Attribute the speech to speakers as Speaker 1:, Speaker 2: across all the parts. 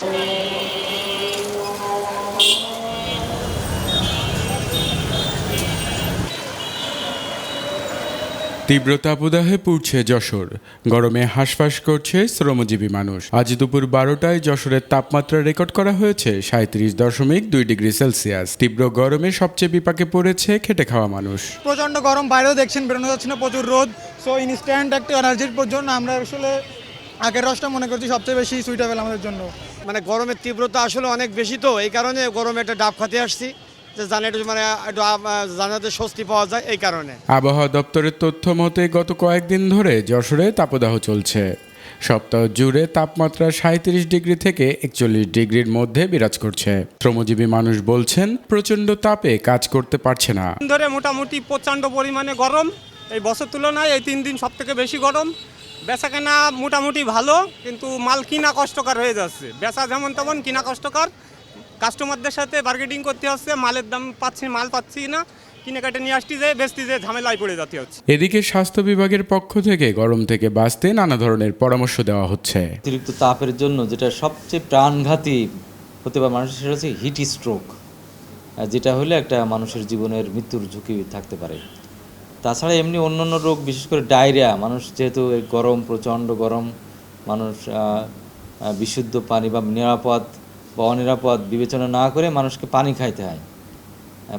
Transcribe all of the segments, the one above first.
Speaker 1: তীব্র তাপদাহে পুড়ছে যশোর। গরমে হাঁসফাঁস করছে শ্রমজীবী মানুষ। আজ দুপুর বারোটায় যশোরের তাপমাত্রা রেকর্ড করা হয়েছে সাঁত্রিশ দশমিক দুই ডিগ্রি সেলসিয়াস। তীব্র গরমে সবচেয়ে বিপাকে পড়েছে খেটে খাওয়া মানুষ।
Speaker 2: প্রচণ্ড গরম, বাইরেও দেখছেন, বেরোনো যাচ্ছে না, প্রচুর রোদ। সো ইনস্ট্যান্ট একটা এনার্জির জন্য আমরা আসলে আগের রসটা মনে করছি সবচেয়ে বেশি সুইটেবল আমাদের জন্য।
Speaker 3: মানে গরমের তীব্রতা আসলে অনেক বেশি তো এই কারণে গরমে একটা ডাব খাতে আসছি। যে জানে একটু মানে একটু জানাতে স্বস্তি পাওয়া যায় এই কারণে।
Speaker 1: আবহাওয়া দপ্তরের তথ্য মতে গত কয়েকদিন ধরে যশোরে তাপদাহ চলছে। সপ্তাহ জুড়ে তাপমাত্রা সাঁত্রিশ ডিগ্রি থেকে একচল্লিশ ডিগ্রির মধ্যে বিরাজ করছে। শ্রমজীবী মানুষ বলছেন প্রচণ্ড তাপে কাজ করতে পারছে না।
Speaker 4: ধরে মোটামুটি প্রচণ্ড পরিমাণে গরম। এই বছর তুলনায় এই তিন দিন সব থেকে বেশি গরম। বেচা কেনা মোটামুটি ভালো কিন্তু মাল কিনা কষ্টকর হয়ে যাচ্ছে। বেচা যেমন তেমন কিনা কষ্টকর। কাস্টমারদের সাথে বার্গেটিং করতে হচ্ছে মালের দাম পাচ্ছি মাল পাচ্ছি না। কিনে কাটে নিয়ে আসতে যেয়ে বেচতে যেয়ে ঝামেলায় পড়ে যেতে হচ্ছে।
Speaker 1: এদিকে স্বাস্থ্য বিভাগের পক্ষ থেকে গরম থেকে বাঁচতে নানা ধরনের পরামর্শ দেওয়া হচ্ছে।
Speaker 5: অতিরিক্ত তাপের জন্য যেটা সবচেয়ে প্রাণঘাতী হতে পারে মানুষের সেটা হচ্ছে হিট স্ট্রোক যেটা হলে একটা মানুষের জীবনের মৃত্যুর ঝুঁকি থাকতে পারে। তাছাড়া এমনি অন্য অন্য রোগ, বিশেষ করে ডায়রিয়া, মানুষ যেহেতু এই গরম, প্রচণ্ড গরম, মানুষ বিশুদ্ধ পানি বা নিরাপদ বা অনিরাপদ বিবেচনা না করে মানুষকে পানি খাইতে হয়।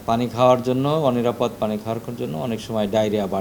Speaker 5: পানি খাওয়ার জন্য, অনিরাপদ পানি খাওয়ার জন্য অনেক সময় ডায়রিয়া বাড়ে।